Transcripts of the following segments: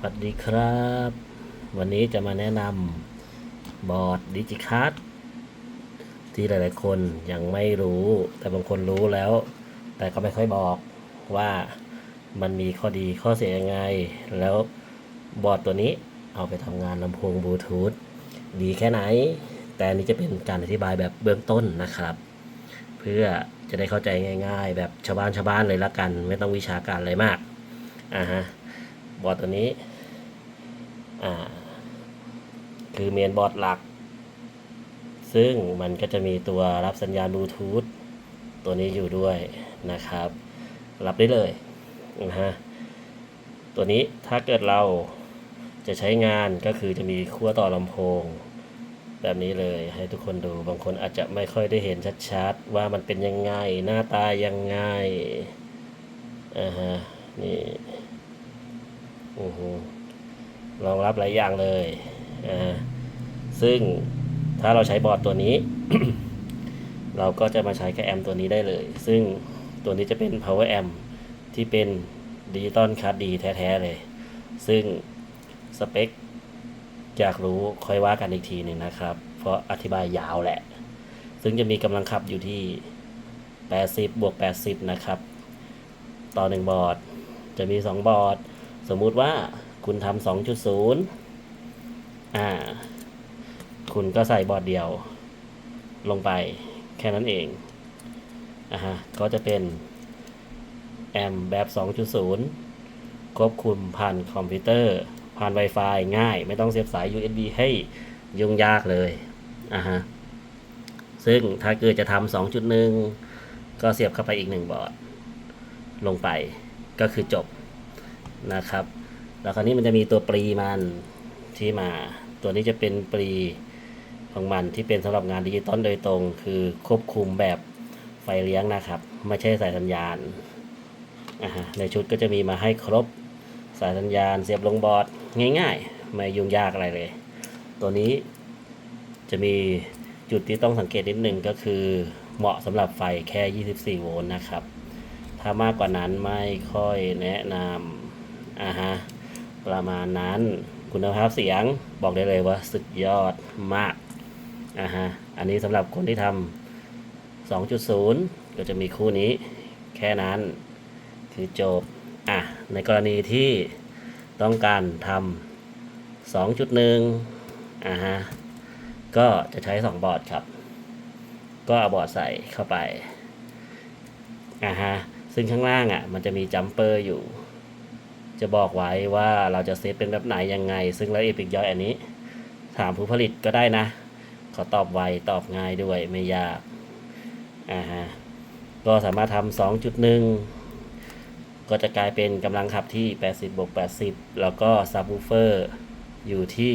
สวัสดีครับ วันนี้จะมาแนะนำบอร์ดดิจิคัทที่หลายๆคนยังไม่รู้ แต่บางคนรู้แล้ว แต่ก็ไม่ค่อยบอกว่ามันมีข้อดีข้อเสียยังไง แล้วบอร์ดตัวนี้เอาไปทำงานลำโพงบลูทูธดีแค่ไหน แต่นนี้จะเป็นการอธิบายแบบเบื้องต้นนะครับ เพื่อจะได้เข้าใจง่าย ๆ แบบชาวบ้านชาวบ้านเลยละกัน ไม่ต้องวิชาการอะไรมากอ่าฮะ บอร์ดตัวนี้อ่าคือเมนบอร์ดหลัก ซึ่งมันก็จะมีตัวรับสัญญาณบลูทูธตัวนี้อยู่ด้วยนะครับ รับได้เลยนะฮะตัวนี้ถ้าเกิดเราจะใช้งานก็คือจะมีขั้วต่อลำโพง แบบนี้เลยให้ทุกคนดูบางคนอาจจะไม่ค่อยได้เห็นชัดๆ ว่ามันเป็นยังไง หน้าตายังไงอ่าฮะนี่ รองรับหลายอย่างเลยอ่าซึ่งถ้าเราใช้บอร์ดตัวนี้ เราก็จะมาใช้แค่แอมตัวนี้ได้เลย ซึ่งตัวนี้จะเป็น power amp ที่เป็นดิจิตอลคัสดีแท้ๆเลย ซึ่งสเปคอยากรู้ค่อยว่ากันอีกทีหนึ่งนะครับ เพราะอธิบายยาวแหละ ซึ่งจะมีกำลังขับอยู่ที่ 80 บวก 80 นะครับ ต่อหนึ่งบอร์ด จะมี 2 บอร์ด สมมุติว่าคุณทำสองจุดศูนย์อ่า คุณก็ใส่บอร์ดเดียวลงไปแค่นั้นเองอ่ฮะ ก็จะเป็นแอมแบบ 2.0 ควบคุมผ่านคอมพิวเตอร์ ผ่าน Wi-Fi ง่าย ไม่ต้องเสียบสาย USB ให้ยุ่งยากเลยอ่าฮะ ซึ่งถ้าเกิดจะทำ2.1 ก็เสียบเข้าไปอีกหนึ่งบอร์ด ลงไปก็คือจบ นะครับ แล้วคราวนี้มันจะมีตัวปรีมันที่มา ตัวนี้จะเป็นปรีของมันที่เป็นสำหรับงานดิจิตอลโดยตรง คือควบคุมแบบไฟเลี้ยงนะครับ ไม่ใช่สายสัญญาณอ่าฮะในชุดก็จะมีมาให้ครบสายสัญญาณเสียบลงบอร์ดง่าย ๆ ไม่ยุ่งยากอะไรเลย ตัวนี้จะมีจุดที่ต้องสังเกตนิดนึงก็คือเหมาะสำหรับไฟแค่ 24 โวลต์นะครับ ถ้ามากกว่านั้นไม่ค่อยแนะนำ อ่าฮะประมาณนั้นคุณภาพเสียงบอกได้เลยว่าสุดยอดมากอ่าฮะอันนี้สำหรับคนที่ทำ2.0 ก็จะมีคู่นี้แค่นั้นคือจบอะในกรณีที่ต้องการทำ2.1อ่าฮะก็จะใช้ 2 บอร์ดครับ ก็เอาบอร์ดใส่เข้าไปอ่าฮะซึ่งข้างล่างอะมันจะมีจัมเปอร์อยู่ จะบอกไว้ว่าเราจะเซตเป็นแบบไหนยังไง ซึ่งแล้วเอพิกย่อยอันนี้ ถามผู้ผลิตก็ได้นะขาตอบไวตอบง่ายด้วยไม่ยากอ่าฮะก็สามารถทำสองจุดหนึ่งก็จะกลายเป็นกำลังขับที่ 80บวก80 แล้วก็ซับวูเฟอร์อยู่ที่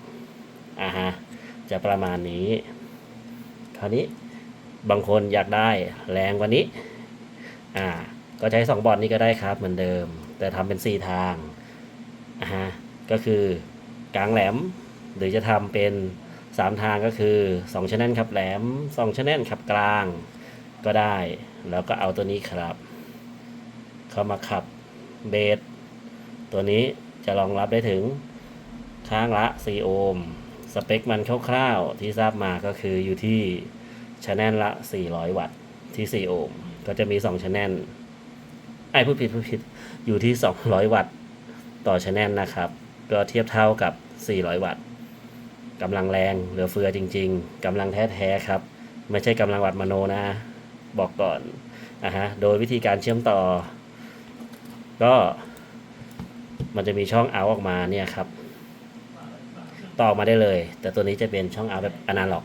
160อ่าฮะจะประมาณนี้ คราวนี้บางคนอยากได้แรงกว่านี้ อ่า ก็ใช้ 2 บอร์ดนี้ก็ได้ครับเหมือนเดิม แต่ทำเป็น 4 ทางอ่าฮะก็คือกลางแหลม หรือจะทำเป็น 3 ทางก็คือ2ชแนลขับแหลม2ชแนลขับกลางก็ได้ แล้วก็เอาตัวนี้ครับ เข้ามาขับเบสตัวนี้จะรองรับได้ถึงข้างละ 4 โอห์มสเปคมันคร่าวๆที่ทราบมาก็คืออยู่ที่ชันแนลละ 400 วัตต์ที่ 4 โอห์มก็จะมี 2ชแนล ไอ้ผู้ผิดผู้ผิดอยู่ที่ 200 วัตต์ต่อชแนลนะครับ ก็เทียบเท่ากับ 400 วัตต์กำลังแรงเหลือเฟือจริง ๆกำลังแท้ๆครับ ไม่ใช่กำลังวัดมโนนะ บอกก่อนอะฮะโดยวิธีการเชื่อมต่อ ก็มันจะมีช่องเอาออกมาเนี่ยครับ ต่อมาได้เลย แต่ตัวนี้จะเป็นช่องเอาแบบอนาล็อก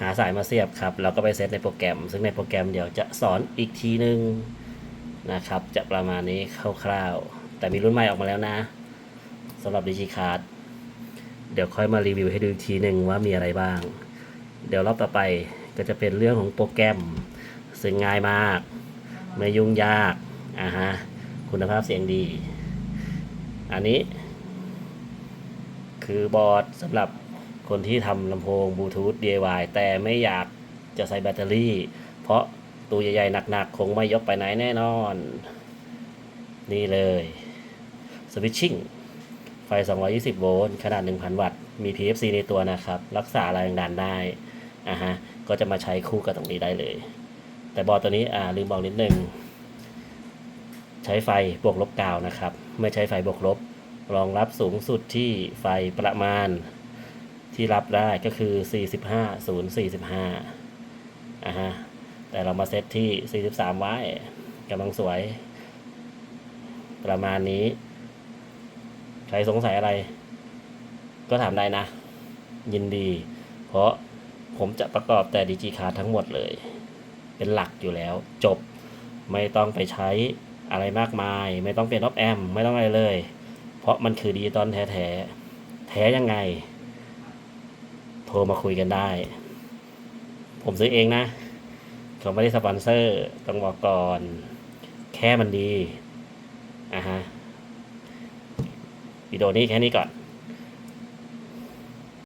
หาสายมาเสียบครับ แล้วก็ไปเซตในโปรแกรม ซึ่งในโปรแกรมเดี๋ยวจะสอนอีกทีนึง นะครับ จะประมาณนี้คร่าวๆ แต่มีรุ่นใหม่ออกมาแล้วนะสำหรับดิจิคาร์ดเดี๋ยวค่อยมารีวิวให้ดูอีกทีหนึ่งว่ามีอะไรบ้าง เดี๋ยวรอบต่อไปก็จะเป็นเรื่องของโปรแกรม ซึ่งง่ายมาก ไม่ยุ่งยากอ่าฮะคุณภาพเสียงดี อันนี้ คือบอร์ดสำหรับคนที่ทำลำโพงบลูทูธ DIY แต่ไม่อยากจะใส่แบตเตอรี่ เพราะ ตัวใหญ่ๆหนักๆ คงไม่ยกไปไหนแน่นอน นี่เลย switching ไฟ 220 โวลต์ขนาด 1,000 วัตต์ มี PFC ในตัวนะครับ รักษาแรงดันได้อ่าฮะ ก็จะมาใช้คู่กับตรงนี้ได้เลย แต่บอร์ดตัวนี้อ่าลืมบอกนิดนึง ใช้ไฟบวกลบกาวนะครับ ไม่ใช้ไฟบวกลบ รองรับสูงสุดที่ไฟประมาณที่รับได้ก็คือ 45 0 45อ่าฮะ แต่เรามาเซตที่ 43 ไว้กำลังสวย ประมาณนี้ ใครสงสัยอะไร ก็ถามได้นะ ยินดี เพราะผมจะประกอบแต่ดิจิคาทั้งหมดเลย เป็นหลักอยู่แล้ว จบไม่ต้องไปใช้อะไรมากมาย ไม่ต้องเปลี่ยนออฟแอมไม่ต้องอะไรเลย เพราะมันคือดิจิตอลแท้แท้แท้ยังไง โทรมาคุยกันได้ ผมซื้อเองนะ เขาไม่ได้สปอนเซอร์ต้องบอกก่อน แค่มันดีอะฮะวิดีโอนี้แค่นี้ก่อน